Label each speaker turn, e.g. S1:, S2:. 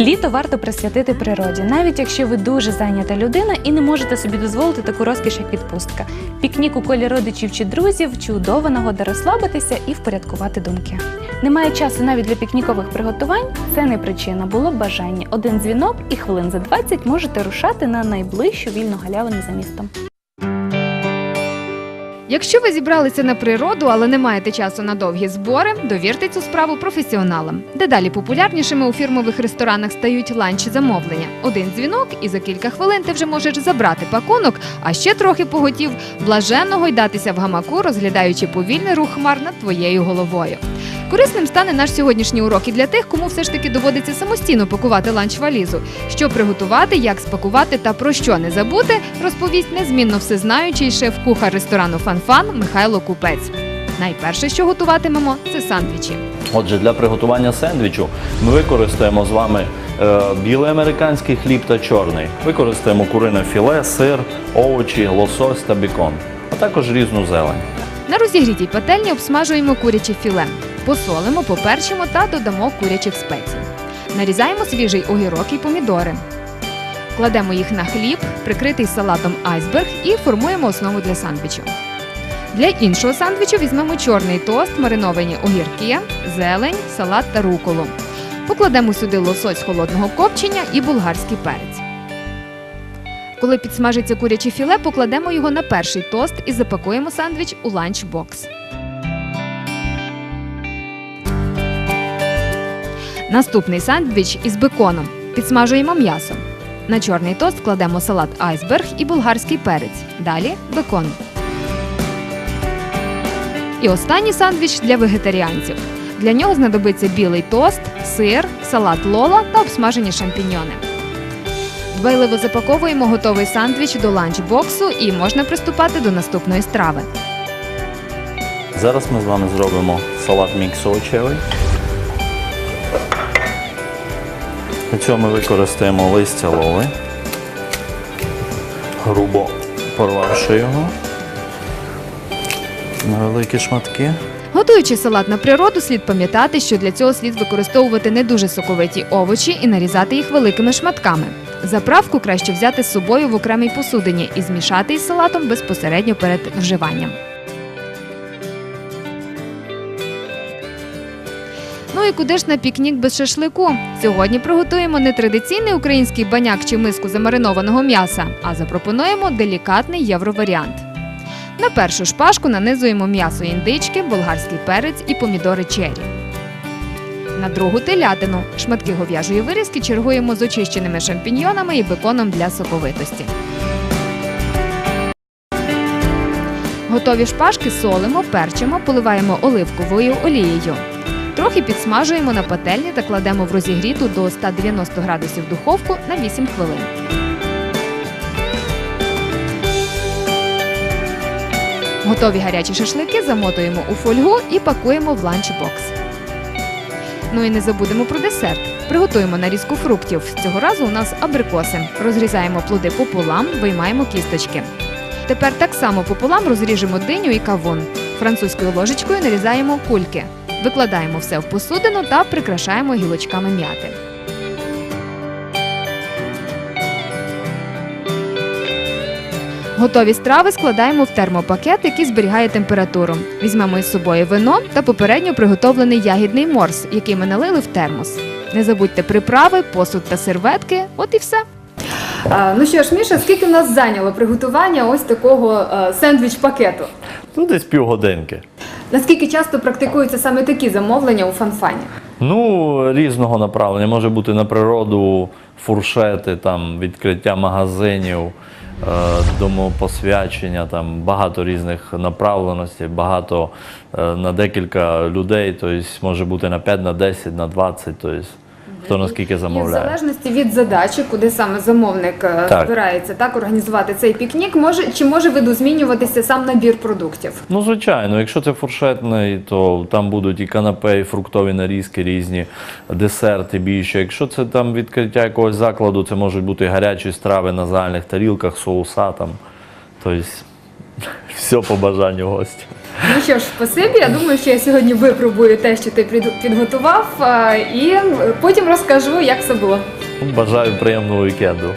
S1: Літо варто присвятити природі, навіть якщо ви дуже зайнята людина і не можете собі дозволити таку розкіш, як відпустка. Пікнік у колі родичів чи друзів чудова нагода розслабитися і впорядкувати думки. Немає часу навіть для пікнікових приготувань. Це не причина, було б бажання. Один дзвінок і хвилин за 20 можете рушати на найближчу вільну галявину за містом.
S2: Якщо ви зібралися на природу, але не маєте часу на довгі збори, довірте цю справу професіоналам. Дедалі популярнішими у фірмових ресторанах стають ланчі замовлення. Один дзвінок, і за кілька хвилин ти вже можеш забрати пакунок, а ще трохи поготів блаженно гойдатися в гамаку, розглядаючи повільний рух хмар над твоєю головою. Корисним стане наш сьогоднішній урок і для тих, кому все ж таки доводиться самостійно пакувати ланч-валізу. Що приготувати, як спакувати та про що не забути, розповість незмінно всезнаючий шеф-кухар ресторану Фанфан Михайло Купець. Найперше, що готуватимемо, це сандвічі.
S3: Отже, для приготування сендвічу ми використаємо з вами е, білий американський хліб та чорний. Використаємо курине філе, сир, овочі, лосось та бікон, а також різну зелень.
S2: На розігрітій пательні обсмажуємо куряче філе, посолимо, поперчимо та додамо курячих спецій. Нарізаємо свіжий огірок і помідори. Кладемо їх на хліб, прикритий салатом айсберг, і формуємо основу для сандвічу. Для іншого сандвічу візьмемо чорний тост, мариновані огірки, зелень, салат та руколу. Покладемо сюди лосось холодного копчення і болгарський перець. Коли підсмажиться куряче філе, покладемо його на перший тост і запакуємо сандвіч у ланчбокс. Наступний сандвіч із беконом. Підсмажуємо м'ясо. На чорний тост кладемо салат айсберг і болгарський перець. Далі бекон. І останній сандвіч для вегетаріанців. Для нього знадобиться білий тост, сир, салат лола та обсмажені шампіньйони. Дбайливо запаковуємо готовий сандвіч до ланчбоксу і можна приступати до наступної страви.
S3: Зараз ми з вами зробимо салат мікс овочевий. Для цього ми використаємо листя лови, грубо порвавши його на великі шматки.
S2: Готуючи салат на природу, слід пам'ятати, що для цього слід використовувати не дуже соковиті овочі і нарізати їх великими шматками. Заправку краще взяти з собою в окремій посудині і змішати із салатом безпосередньо перед вживанням. Ну і куди ж на пікнік без шашлику? Сьогодні приготуємо не традиційний український баняк чи миску замаринованого м'яса, а запропонуємо делікатний євроваріант. На першу шпажку нанизуємо м'ясо індички, болгарський перець і помідори чері. На другу телятину шматки говяжої вирізки чергуємо з очищеними шампіньйонами і беконом для соковитості. Готові шпажки солимо, перчимо, поливаємо оливковою олією. Трохи підсмажуємо на пательні та кладемо в розігріту до 190 градусів духовку на 8 хвилин. Готові гарячі шашлики замотуємо у фольгу і пакуємо в ланчбокс. Ну і не забудемо про десерт. Приготуємо нарізку фруктів. Цього разу у нас абрикоси. Розрізаємо плоди пополам, виймаємо кісточки. Тепер так само пополам розріжемо диню і кавун. Французькою ложечкою нарізаємо кульки. Викладаємо все в посудину та прикрашаємо гілочками м'яти. Готові страви складаємо в термопакет, який зберігає температуру. Візьмемо із собою вино та попередньо приготовлений ягідний морс, який ми налили в термос. Не забудьте приправи, посуд та серветки. От і все. Ну що ж, Міша, скільки в нас зайняло приготування ось такого сендвіч-пакету?
S3: Ну, десь півгодинки.
S2: Наскільки часто практикуються саме такі замовлення у фанфані?
S3: Ну, різного направлення. Може бути на природу, фуршети, там, відкриття магазинів, е, домопосвячення, там багато різних направленостей, багато е, на декілька людей, тобто може бути на 5, на 10, на 20, тобто хто наскільки
S2: І в залежності від задачі, куди саме замовник е,
S3: Так.
S2: збирається так організувати цей пікнік, може чи може виду змінюватися сам набір продуктів?
S3: Ну, звичайно, якщо це фуршетний, то там будуть і канапе, і фруктові нарізки різні, десерти більше. Якщо це там відкриття якогось закладу, це можуть бути гарячі страви на загальних тарілках, соуса там. Тобто все по бажанню гостя.
S2: Ну що ж, спасибі. Я думаю, що я сьогодні випробую те, що ти підготував, і потім розкажу, як все було.
S3: Бажаю приємного вікенду.